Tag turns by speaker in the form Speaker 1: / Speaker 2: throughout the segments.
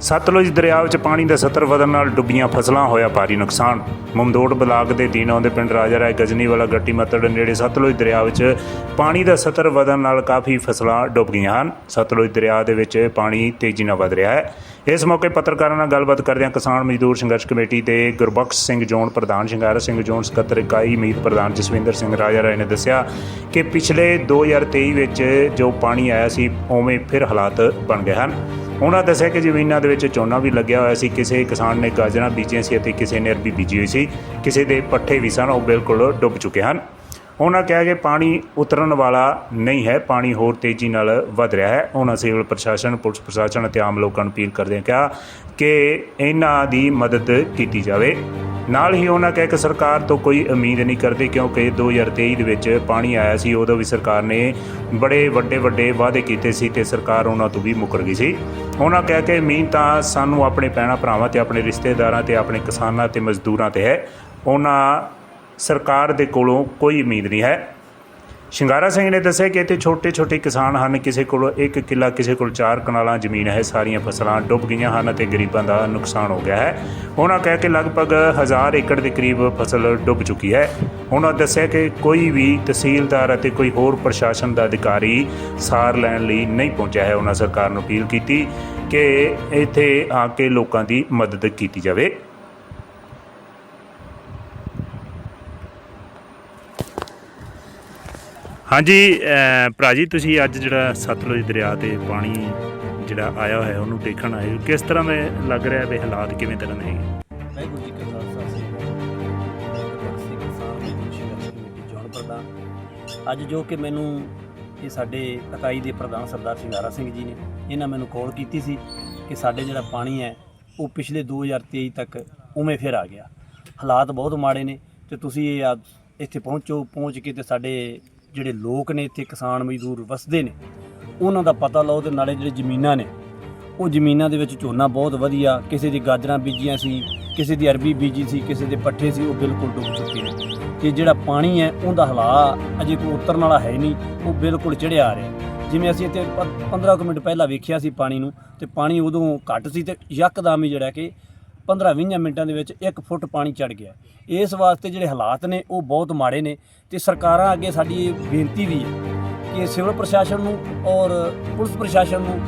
Speaker 1: ਸਤਲੁਜ ਦਰਿਆ ਵਿੱਚ ਪਾਣੀ ਦਾ ਸਤਰ ਵਧਣ ਨਾਲ ਡੁੱਬੀਆਂ ਫਸਲਾਂ ਹੋਇਆ ਭਾਰੀ ਨੁਕਸਾਨ। ਮਮਦੋੜ ਬਲਾਕ ਦੇ ਦੀਨ ਆਉਂਦੇ ਪਿੰਡ ਰਾਜਾ ਰਾਏ ਗਜਨੀ ਵਾਲਾ ਗੱਟੀ ਮੱਤੜ ਨੇੜੇ ਸਤਲੁਜ ਦਰਿਆ ਵਿੱਚ ਪਾਣੀ ਦਾ ਸਤਰ ਵਧਣ ਨਾਲ ਕਾਫੀ ਫਸਲਾਂ ਡੁੱਬ ਗਈਆਂ ਹਨ। ਸਤਲੁਜ ਦਰਿਆ ਦੇ ਵਿੱਚ ਪਾਣੀ ਤੇਜ਼ੀ ਨਾਲ ਵਧ ਰਿਹਾ ਹੈ। ਇਸ ਮੌਕੇ ਪੱਤਰਕਾਰਾਂ ਨਾਲ ਗੱਲਬਾਤ ਕਰਦਿਆਂ ਕਿਸਾਨ ਮਜ਼ਦੂਰ ਸੰਘਰਸ਼ ਕਮੇਟੀ ਦੇ ਗੁਰਬਖਸ਼ ਸਿੰਘ ਜੋਨ, ਪ੍ਰਧਾਨ ਸ਼ਿੰਗਾਰਾ ਸਿੰਘ ਜੋਨ, ਸਕੱਤਰ ਇਕਾਈ ਮੀਤ ਪ੍ਰਧਾਨ ਜਸਵਿੰਦਰ ਸਿੰਘ ਰਾਜਾ ਰਾਏ ਨੇ ਦੱਸਿਆ ਕਿ ਪਿਛਲੇ 2023 ਵਿੱਚ ਜੋ ਪਾਣੀ ਆਇਆ ਸੀ, ਉਵੇਂ ਫਿਰ ਹਾਲਾਤ ਬਣ ਗਏ ਹਨ। ਉਹਨਾਂ ਦੱਸਿਆ ਕਿ ਜ਼ਮੀਨਾਂ ਦੇ ਵਿੱਚ ਝੋਨਾ ਵੀ ਲੱਗਿਆ ਹੋਇਆ ਸੀ, ਕਿਸੇ ਕਿਸਾਨ ਨੇ ਗਾਜਰਾਂ ਬੀਜੀਆਂ ਸੀ ਅਤੇ ਕਿਸੇ ਨੇ ਅਰਬੀ ਬੀਜੀ ਹੋਈ ਸੀ, ਕਿਸੇ ਦੇ ਪੱਠੇ ਵੀ ਸਨ, ਉਹ ਬਿਲਕੁਲ ਡੁੱਬ ਚੁੱਕੇ ਹਨ। ਉਹਨਾਂ ਕਿਹਾ ਕਿ ਪਾਣੀ ਉਤਰਨ ਵਾਲਾ ਨਹੀਂ ਹੈ, ਪਾਣੀ ਹੋਰ ਤੇਜ਼ੀ ਨਾਲ ਵਧ ਰਿਹਾ ਹੈ। ਉਹਨਾਂ ਸਿਵਲ ਪ੍ਰਸ਼ਾਸਨ, ਪੁਲਿਸ ਪ੍ਰਸ਼ਾਸਨ ਅਤੇ ਆਮ ਲੋਕਾਂ ਨੂੰ ਅਪੀਲ ਕਰਦੇ ਕਿਹਾ ਕਿ ਇਹਨਾਂ ਦੀ ਮਦਦ ਕੀਤੀ ਜਾਵੇ। ਨਾਲ ਹੀ ਉਹਨਾਂ ਕਹਿ ਕਿ ਸਰਕਾਰ ਤੋਂ ਕੋਈ ਉਮੀਦ ਨਹੀਂ ਕਰਦੇ ਕਿਉਂਕਿ 2023 ਦੇ ਵਿੱਚ ਪਾਣੀ ਆਇਆ ਸੀ, ਉਦੋਂ ਵੀ ਸਰਕਾਰ ਨੇ ਬੜੇ ਵੱਡੇ ਵੱਡੇ ਵਾਅਦੇ ਕੀਤੇ ਸੀ ਤੇ ਸਰਕਾਰ ਉਹਨਾਂ ਤੋਂ ਵੀ ਮੁੱਕਰ ਗਈ ਸੀ। ਉਹਨਾਂ ਕਹਿ ਕਿ ਮੀਂਹ ਤਾਂ ਸਾਨੂੰ ਆਪਣੇ ਭੈਣਾਂ, ਭਰਾਵਾਂ ਤੇ ਆਪਣੇ ਰਿਸ਼ਤੇਦਾਰਾਂ ਤੇ ਆਪਣੇ ਕਿਸਾਨਾਂ ਤੇ ਮਜ਼ਦੂਰਾਂ ਤੇ ਹੈ। ਉਹਨਾਂ ਸਰਕਾਰ ਦੇ ਕੋਲੋਂ ਕੋਈ ਉਮੀਦ ਨਹੀਂ ਹੈ। ਸ਼ਿੰਗਾਰਾ ਸਿੰਘ ਨੇ ਦੱਸਿਆ ਕਿ ਇੱਥੇ ਛੋਟੇ ਛੋਟੇ ਕਿਸਾਨ ਹਨ। ਕਿਸੇ ਕੋਲ ਇੱਕ ਕਿੱਲਾ, ਕਿਸੇ ਕੋਲ ਚਾਰ ਕਨਾਲਾਂ ਜ਼ਮੀਨ ਹੈ। ਸਾਰੀਆਂ ਫਸਲਾਂ ਡੁੱਬ ਗਈਆਂ ਹਨ ਅਤੇ ਗਰੀਬਾਂ ਦਾ ਨੁਕਸਾਨ ਹੋ ਗਿਆ ਹੈ। ਉਹਨਾਂ ਕਹਿ ਕੇ ਲਗਭਗ 1000 ਏਕੜ ਦੇ ਕਰੀਬ ਫਸਲ ਡੁੱਬ ਚੁੱਕੀ ਹੈ। ਉਹਨਾਂ ਦੱਸਿਆ ਕਿ ਕੋਈ ਵੀ ਤਹਿਸੀਲਦਾਰ ਅਤੇ ਕੋਈ ਹੋਰ ਪ੍ਰਸ਼ਾਸਨ ਦਾ ਅਧਿਕਾਰੀ ਸਾਰ ਲੈਣ ਲਈ ਨਹੀਂ ਪਹੁੰਚਿਆ ਹੈ। ਉਹਨਾਂ ਸਰਕਾਰ ਨੂੰ ਅਪੀਲ ਕੀਤੀ ਕਿ ਇੱਥੇ ਆ ਕੇ ਲੋਕਾਂ ਦੀ ਮਦਦ ਕੀਤੀ ਜਾਵੇ। ਹਾਂਜੀ ਭਰਾ ਜੀ, ਤੁਸੀਂ ਅੱਜ ਜਿਹੜਾ ਸਤਲੁਜ ਦਰਿਆ ਤੇ ਪਾਣੀ ਜਿਹੜਾ ਆਇਆ ਹੋਇਆ, ਉਹਨੂੰ ਦੇਖਣ ਆਏ ਕਿਸ ਤਰ੍ਹਾਂ ਦੇ ਲੱਗ ਰਿਹਾ ਵੀ ਹਾਲਾਤ ਕਿਵੇਂ ਤਰ੍ਹਾਂ ਦੇ ਹੈਗੇ?
Speaker 2: ਵਾਹਿਗੁਰੂ ਜੀ ਕਾ ਖਾਲਸਾ, ਸ੍ਰੀ ਵਾਹਿਗੁਰੂ ਜੀ ਕੀ ਫਤਿਹ। ਕਮੇਟੀ ਜੋਨ ਪ੍ਰਧਾਨ ਅੱਜ ਜੋ ਕਿ ਮੈਨੂੰ ਇਹ ਸਾਡੇ ਇਕਾਈ ਦੇ ਪ੍ਰਧਾਨ ਸਰਦਾਰ ਸਿੰਘਾਰਾ ਸਿੰਘ ਜੀ ਨੇ ਇਹਨਾਂ ਮੈਨੂੰ ਕਾਲ ਕੀਤੀ ਸੀ ਕਿ ਸਾਡੇ ਜਿਹੜਾ ਪਾਣੀ ਹੈ, ਉਹ ਪਿਛਲੇ 2023 ਤੱਕ ਉਵੇਂ ਫਿਰ ਆ ਗਿਆ। ਹਾਲਾਤ ਬਹੁਤ ਮਾੜੇ ਨੇ ਤੇ ਤੁਸੀਂ ਇਹ ਆ- ਇੱਥੇ ਪਹੁੰਚੋ, ਪਹੁੰਚ ਕੇ ਤੇ ਸਾਡੇ ਜਿਹੜੇ ਲੋਕ ਨੇ ਇੱਥੇ ਕਿਸਾਨ ਮਜ਼ਦੂਰ ਵਸਦੇ ਨੇ, ਉਹਨਾਂ ਦਾ ਪਤਾ ਲਓ ਤੇ ਨਾਲੇ ਜਿਹੜੇ ਜ਼ਮੀਨਾਂ ਨੇ, ਉਹ ਜ਼ਮੀਨਾਂ ਦੇ ਵਿੱਚ ਝੋਨਾ ਬਹੁਤ ਵਧੀਆ, ਕਿਸੇ ਦੀ ਗਾਜਰਾਂ ਬੀਜੀਆਂ ਸੀ, ਕਿਸੇ ਦੀ ਅਰਬੀ ਬੀਜੀ ਸੀ, ਕਿਸੇ ਦੇ ਪੱਠੇ ਸੀ, ਉਹ ਬਿਲਕੁਲ ਡੁੱਬ ਚੁੱਕੇ ਨੇ। ਤੇ ਜਿਹੜਾ ਪਾਣੀ ਹੈ, ਉਹਦਾ ਹਲਾ ਅਜੇ ਕੋਈ ਉਤਰਨ ਵਾਲਾ ਹੈ ਨਹੀਂ, ਉਹ ਬਿਲਕੁਲ ਚੜਿਆ ਆ ਰਿਹਾ। ਜਿਵੇਂ ਅਸੀਂ ਇੱਥੇ 15 ਕੁ ਮਿੰਟ ਪਹਿਲਾਂ ਵੇਖਿਆ ਸੀ ਪਾਣੀ ਨੂੰ, ਤੇ ਪਾਣੀ ਉਦੋਂ ਘੱਟ ਸੀ ਤੇ ਯਕਦਮ ਹੀ ਜਿਹੜਾ ਕਿ 15-20 ਮਿੰਟਾਂ ਦੇ ਵਿੱਚ 1 ਫੁੱਟ ਪਾਣੀ ਚੜ ਗਿਆ। ਇਸ ਵਾਸਤੇ ਜਿਹੜੇ ਹਾਲਾਤ ਨੇ, ਉਹ ਬਹੁਤ ਮਾੜੇ ਨੇ ਤੇ ਸਰਕਾਰਾਂ ਅੱਗੇ ਸਾਡੀ ਇਹ ਬੇਨਤੀ ਵੀ ਹੈ ਕਿ ਸਿਵਲ ਪ੍ਰਸ਼ਾਸਨ ਨੂੰ ਔਰ ਪੁਲਿਸ ਪ੍ਰਸ਼ਾਸਨ ਨੂੰ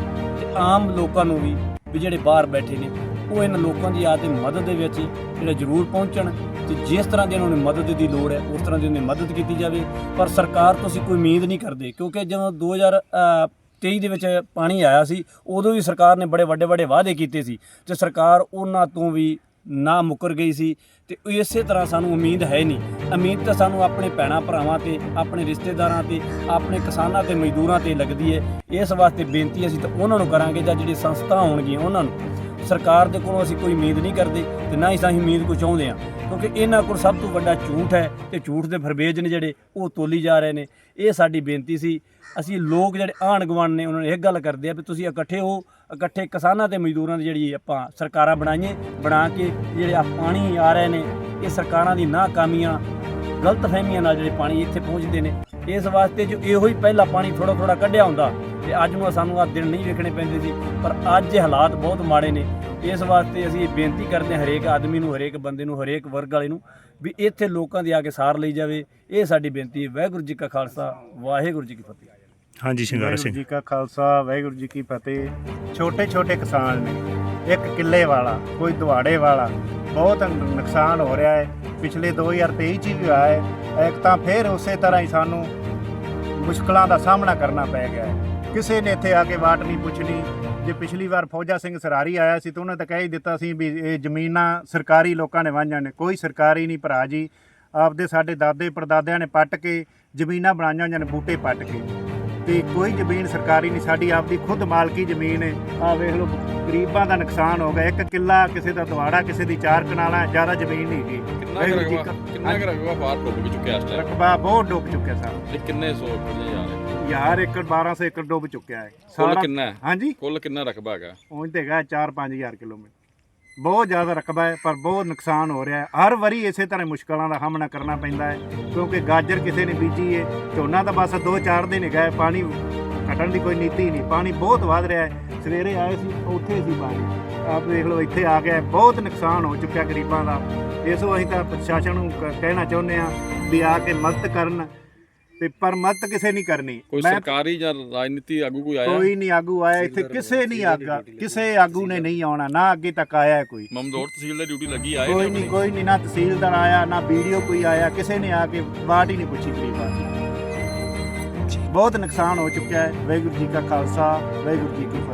Speaker 2: ਤੇ ਆਮ ਲੋਕਾਂ ਨੂੰ ਵੀ ਵੀ ਜਿਹੜੇ ਬਾਹਰ ਬੈਠੇ ਨੇ, ਉਹ ਇਹਨਾਂ ਲੋਕਾਂ ਦੀ ਆ ਤੇ ਮਦਦ ਦੇ ਵਿੱਚ ਜਿਹੜੇ ਜ਼ਰੂਰ ਪਹੁੰਚਣ ਤੇ ਜਿਸ ਤਰ੍ਹਾਂ ਦੀ ਉਹਨਾਂ ਨੂੰ ਮਦਦ ਦੀ ਲੋੜ ਹੈ, ਉਸ ਤਰ੍ਹਾਂ ਦੀ ਉਹਨਾਂ ਦੀ ਮਦਦ ਕੀਤੀ ਜਾਵੇ। ਪਰ ਸਰਕਾਰ ਤੋਂ ਅਸੀਂ ਕੋਈ ਉਮੀਦ ਨਹੀਂ ਕਰਦੇ ਕਿਉਂਕਿ ਜਦੋਂ 2023 ਦੇ ਵਿੱਚ ਪਾਣੀ ਆਇਆ ਸੀ, ਉਦੋਂ ਵੀ ਸਰਕਾਰ ਨੇ ਬੜੇ ਵੱਡੇ ਵੱਡੇ ਵਾਅਦੇ ਕੀਤੇ ਸੀ ਤੇ ਸਰਕਾਰ ਉਹਨਾਂ ਤੋਂ ਵੀ ਨਾ ਮੁੱਕਰ ਗਈ ਸੀ ਤੇ ਇਸੇ ਤਰ੍ਹਾਂ ਸਾਨੂੰ ਉਮੀਦ ਹੈ ਨਹੀਂ। ਉਮੀਦ ਤਾਂ ਸਾਨੂੰ ਆਪਣੇ ਭੈਣਾਂ ਭਰਾਵਾਂ ਤੇ, ਆਪਣੇ ਰਿਸ਼ਤੇਦਾਰਾਂ ਤੇ, ਆਪਣੇ ਕਿਸਾਨਾਂ ਤੇ, ਮਜ਼ਦੂਰਾਂ ਤੇ ਲੱਗਦੀ ਹੈ। ਇਸ ਵਾਸਤੇ ਬੇਨਤੀ ਅਸੀਂ ਤਾਂ ਉਹਨਾਂ ਨੂੰ ਕਰਾਂਗੇ ਜਾਂ ਜਿਹੜੀ ਸੰਸਥਾ ਹੋਣਗੀਆਂ ਉਹਨਾਂ ਨੂੰ ਸਰਕਾਰ ਦੇ ਕੋਲੋਂ ਅਸੀਂ ਕੋਈ ਉਮੀਦ ਨਹੀਂ ਕਰਦੇ ਤੇ ਨਾ ਹੀ ਅਸੀਂ ਉਮੀਦ ਕੋ ਚਾਹੁੰਦੇ ਹਾਂ। ਕਿਉਂਕਿ ਇਹਨਾਂ ਕੋਲ ਸਭ ਤੋਂ ਵੱਡਾ ਝੂਠ ਹੈ ਤੇ ਝੂਠ ਦੇ ਫਰਵੇਜ਼ ਨੇ ਜਿਹੜੇ, ਉਹ ਤੋਲੀ ਜਾ ਰਹੇ ਨੇ। ਇਹ ਸਾਡੀ ਬੇਨਤੀ ਸੀ। ਅਸੀਂ ਲੋਕ ਜਿਹੜੇ ਆਣ ਗੁਆਂਢ ਨੇ, ਉਹਨਾਂ ਨੇ ਇਹ ਗੱਲ ਕਰਦੇ ਆ ਵੀ ਤੁਸੀਂ ਇਕੱਠੇ ਹੋ, ਇਕੱਠੇ ਕਿਸਾਨਾਂ ਤੇ ਮਜ਼ਦੂਰਾਂ ਦੀ ਜਿਹੜੀ ਆਪਾਂ ਸਰਕਾਰਾਂ ਬਣਾਈਏ, ਬਣਾ ਕੇ ਜਿਹੜੇ ਆ ਪਾਣੀ ਆ ਰਹੇ ਨੇ, ਇਹ ਸਰਕਾਰਾਂ ਦੀ ਨਾਕਾਮੀਆਂ, ਗਲਤਫਹਿਮੀਆਂ ਨਾਲ ਜਿਹੜੇ ਪਾਣੀ ਇੱਥੇ ਪਹੁੰਚਦੇ ਨੇ। ਇਸ ਵਾਸਤੇ ਜੋ ਇਹੋ ਹੀ ਪਹਿਲਾ ਪਾਣੀ ਥੋੜਾ ਥੋੜਾ ਕੱਢਿਆ ਹੁੰਦਾ ਤੇ ਅੱਜ ਨੂੰ ਸਾਨੂੰ ਆ ਦਿਨ ਨਹੀਂ ਵੇਖਣੇ ਪੈਂਦੇ ਸੀ ਪਰ ਅੱਜ ਇਹ ਹਾਲਾਤ ਬਹੁਤ ਮਾੜੇ ਨੇ। ਇਸ ਵਾਸਤੇ ਅਸੀਂ ਇਹ ਬੇਨਤੀ ਕਰਦੇ ਹਾਂ ਹਰੇਕ ਆਦਮੀ ਨੂੰ ਹਰੇਕ ਬੰਦੇ ਨੂੰ ਹਰੇਕ ਵਰਗ ਵਾਲੇ ਨੂੰ ਵੀ ਇੱਥੇ ਲੋਕਾਂ ਦੀ ਆ ਕੇ ਸਾਰ ਲਈ ਜਾਵੇ। ਇਹ ਸਾਡੀ ਬੇਨਤੀ ਹੈ। ਵਾਹਿਗੁਰੂ ਜੀ ਕਾ ਖਾਲਸਾ ਵਾਹਿਗੁਰੂ ਜੀ ਕੀ ਫਤਿਹ।
Speaker 1: ਹਾਂਜੀ ਸ਼ਿੰਗਾਰਾ
Speaker 3: ਵਾਹਿਗੁਰੂ
Speaker 1: ਸਿੰਘ
Speaker 3: ਜੀ ਕਾ ਖਾਲਸਾ ਵਾਹਿਗੁਰੂ ਜੀ ਕੀ ਫਤਿਹ। ਛੋਟੇ ਛੋਟੇ ਕਿਸਾਨ ਨੇ ਇੱਕ ਕਿੱਲੇ ਵਾਲਾ ਕੋਈ ਦੁਆੜੇ ਵਾਲਾ ਬਹੁਤ ਨੁਕਸਾਨ ਹੋ ਰਿਹਾ ਹੈ। ਪਿਛਲੇ 2023 ਚ ਵੀ ਹੋਇਆ ਹੈ। ਇੱਕ ਤਾਂ ਫੇਰ ਉਸੇ ਤਰ੍ਹਾਂ ਹੀ ਸਾਨੂੰ ਮੁਸ਼ਕਲਾਂ ਦਾ ਸਾਹਮਣਾ ਕਰਨਾ ਪੈ ਗਿਆ ਹੈ। ਕਿਸੇ ਨੇ ਇੱਥੇ ਆ ਕੇ ਵਾਟ ਨਹੀਂ ਪੁੱਛਣੀ। ਜੇ ਪਿਛਲੀ ਵਾਰ ਫੌਜਾ ਸਿੰਘ ਸਰਾਰੀ ਆਇਆ ਸੀ ਤਾਂ ਉਹਨੇ ਤਾਂ ਕਹਿ ਹੀ ਦਿੱਤਾ ਸੀ ਵੀ ਇਹ ਜ਼ਮੀਨਾਂ ਸਰਕਾਰੀ ਲੋਕਾਂ ਨੇ ਵਾਂਝਾਂ ਨੇ। ਕੋਈ ਸਰਕਾਰੀ ਨਹੀਂ ਭਰਾ ਜੀ। ਆਪਦੇ ਸਾਡੇ ਦਾਦੇ ਪੜਦਾਦਿਆਂ ਨੇ ਪੱਟ ਕੇ ਜ਼ਮੀਨਾਂ ਬਣਾਈਆਂ ਨੇ ਬੂਟੇ ਪੱਟ ਕੇ। ਤੇ ਕੋਈ ਜ਼ਮੀਨ ਸਰਕਾਰੀ ਨਹੀਂ ਸਾਡੀ ਆਪਦੀ ਖੁਦ ਮਾਲਕੀ ਜ਼ਮੀਨ ਹੈ। ਆ ਵੇਖ ਲਓ ਗਰੀਬਾਂ ਦਾ ਨੁਕਸਾਨ ਹੋ ਗਿਆ। ਇੱਕ ਕਿੱਲਾ ਕਿਸੇ ਦਾ ਦਵਾੜਾ ਕਿਸੇ ਦੀ ਚਾਰ ਕਨਾਲਾਂ ਜ਼ਿਆਦਾ ਜ਼ਮੀਨ ਨਹੀਂ ਹੈਗੀ।
Speaker 4: ਕਿੰਨਾ ਕੁ
Speaker 3: ਜੀ
Speaker 4: ਰਕਬਾ ਕਿੰਨਾ ਕੁ ਰਕਬਾ ਬਾਹਰ ਡੁੱਬ ਚੁੱਕਿਆ ਇਸ ਟਾਈਮ
Speaker 3: ਰਕਬਾ ਬਹੁਤ ਡੁੱਬ ਚੁੱਕਿਆ ਸਾਹਿਬ
Speaker 4: ਕਿੰਨੇ ਸੌ ਕਿੱਲੇ ਜਾ ਰਹੇ
Speaker 3: ਯਾਰ ਏਕੜ 1200 ਏਕੜ ਡੁੱਬ ਚੁੱਕਿਆ ਹੈ।
Speaker 4: ਕੁੱਲ ਕਿੰਨਾ ਹੈ?
Speaker 3: ਹਾਂਜੀ।
Speaker 4: ਕੁੱਲ ਕਿੰਨਾ ਰਕਬਾ ਹੈਗਾ?
Speaker 3: ਉਂਝ ਤੇ ਹੈਗਾ 4-5000 ਕਿਲੋਮੀਟਰ। ਬਹੁਤ ਜ਼ਿਆਦਾ ਰਕਬਾ ਹੈ ਪਰ ਬਹੁਤ ਨੁਕਸਾਨ ਹੋ ਰਿਹਾ ਹੈ। ਹਰ ਵਾਰੀ ਇਸੇ ਤਰ੍ਹਾਂ ਮੁਸ਼ਕਲਾਂ ਦਾ ਸਾਹਮਣਾ ਕਰਨਾ ਪੈਂਦਾ ਹੈ ਕਿਉਂਕਿ ਗਾਜਰ ਕਿਸੇ ਨੇ ਬੀਜੀ ਹੈ ਝੋਨਾ ਤਾਂ ਬਸ 2-4 ਦਿਨ ਹੈਗਾ ਹੈ, ਪਾਣੀ ਘਟਣ ਦੀ ਕੋਈ ਨੀਤੀ ਨਹੀਂ। ਪਾਣੀ ਬਹੁਤ ਵਧ ਰਿਹਾ ਹੈ। ਸਵੇਰੇ ਆਏ ਸੀ ਉੱਥੇ ਸੀ ਪਾਣੀ। ਆਪ ਦੇਖ ਲਓ ਇੱਥੇ ਆ ਗਿਆ ਬਹੁਤ ਨੁਕਸਾਨ ਹੋ ਚੁੱਕਿਆ ਗਰੀਬਾਂ ਦਾ। ਇਸੋ ਅਸੀਂ ਤਾਂ ਪ੍ਰਸ਼ਾਸਨ ਨੂੰ ਕ- ਕਹਿਣਾ ਚਾਹੁੰਦੇ ਆ ਵੀ ਆ ਕੇ ਮਦਦ ਕਰਨ। ਤੇ ਪਰ ਮਦਦ ਕਿਸੇ ਨਹੀਂ ਕਰਨੀ।
Speaker 4: ਕੋਈ ਸਰਕਾਰੀ ਜਾਂ ਰਾਜਨੀਤੀ ਆਗੂ ਕੋਈ ਆਇਆ?
Speaker 3: ਕੋਈ ਨਹੀਂ ਆਗੂ ਆਇਆ ਇੱਥੇ ਕਿਸੇ ਨਹੀਂ ਆਗਾ ਕਿਸੇ ਆਗੂ ਨੇ ਨਹੀਂ ਆਉਣਾ ਨਾ ਅੱਗੇ ਤੱਕ ਆਇਆ ਹੈ ਕੋਈ।
Speaker 4: ਮਮਦੋੜ ਤਹਿਸੀਲ ਦੀ ਡਿਊਟੀ ਲੱਗੀ ਆਏ
Speaker 3: ਕੋਈ
Speaker 4: ਨੇ
Speaker 3: ਨਹੀਂ? ਕੋਈ ਨਹੀਂ ਨਾ ਤਹਿਸੀਲਦਾਰ ਆਇਆ ਨਾ ਵੀਡੀਓ ਕੋਈ ਆਇਆ ਕਿਸੇ ਨੇ ਆ ਕੇ ਬਾਤ ਹੀ ਨਹੀਂ ਪੁੱਛੀ ਗਰੀਬਾਂ ਦੀ ਬਹੁਤ ਨੁਕਸਾਨ ਹੋ ਚੁੱਕਿਆ ਹੈ। ਵਾਹਿਗੁਰੂ ਜੀ ਕਾ ਖਾਲਸਾ ਵਾਹਿਗੁਰੂ ਜੀ ਕੀ ਫਤਿਹ।